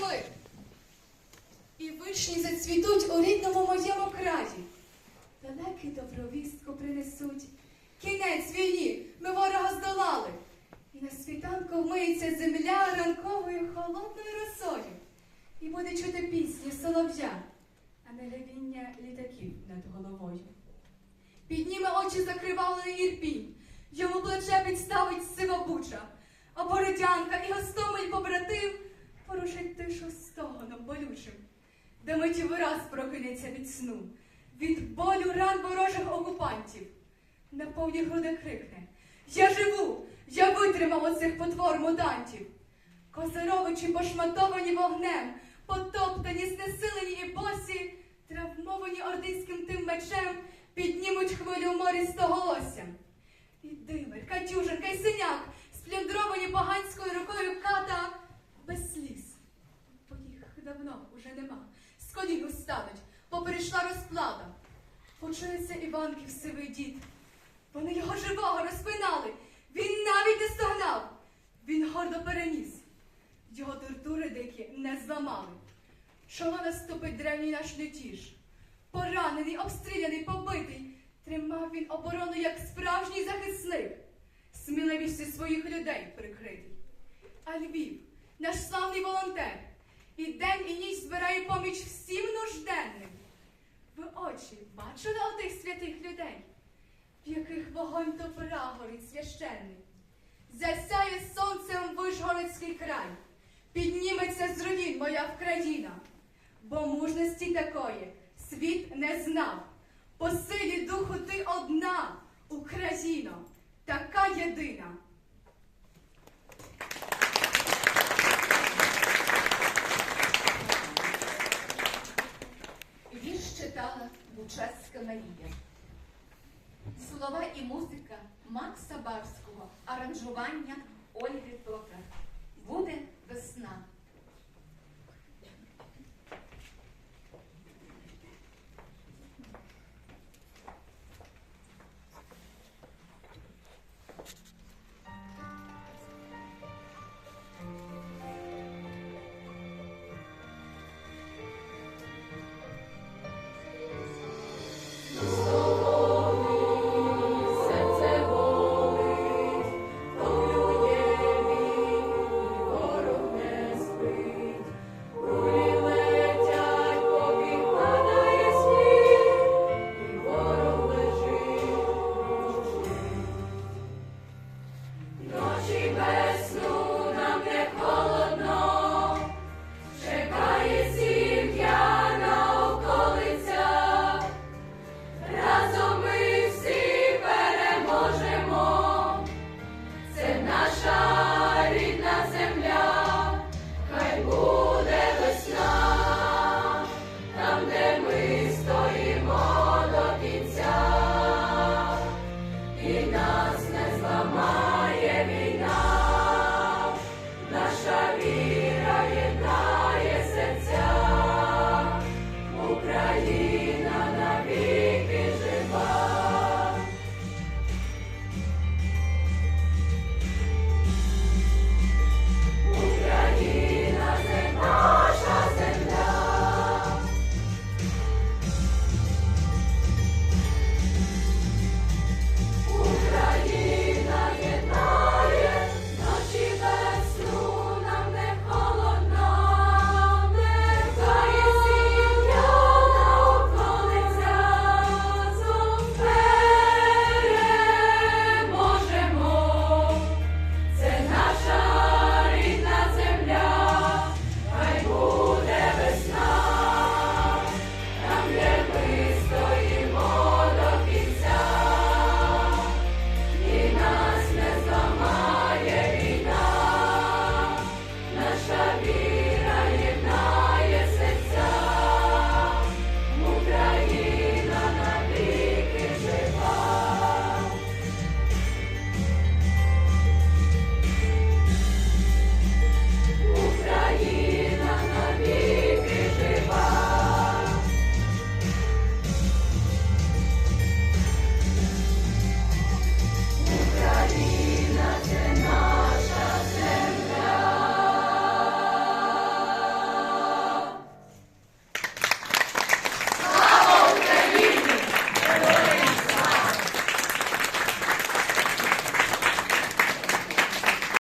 мир. І вишні зацвітуть у рідному моєму краї. Далекі добровістку принесуть. Кінець війні, ми ворога здолали. І на світанку вмиється земля ранковою холодною росою. І буде чути пісні солов'я, а не ревіння літаків над головою. Підніме очі закривавлений ірпінь, йому плече підставить сива буча, бородянка і гостомель де миті прокинеться від сну, від болю ран ворожих окупантів. На повні груди крикне Я живу! Я витримав оцих потвор мутантів. Козировичі пошматовані вогнем, потоптані, знесилені і босі, травмовані ординським тим мечем, піднімуть хвилю морі стоголоссям. І димир, Катюжинка й синяк, сплюндровані поганською рукою колін устануть, бо перейшла розплата. Почується Іванків сивий дід. Вони його живого розпинали. Він навіть не стогнав. Він гордо переніс. Його тортури дикі не зламали. Чого наступить древній наш лютіж? Поранений, обстріляний, побитий, тримав він оборону як справжній захисник, сміливістю своїх людей прикритий. А Львів, наш славний волонтер, і день і ніч збирає поміч всім нужденним. Ви очі бачили отих святих людей, в яких вогонь добра горить священний? Засяє сонцем Вишгородський край, підніметься з руїн моя Вкраїна, бо мужності такої світ не знав. По силі духу ти одна, Україно, така єдина. Слова і музика Макса Барського, аранжування Ольги Плакар. Буде весна.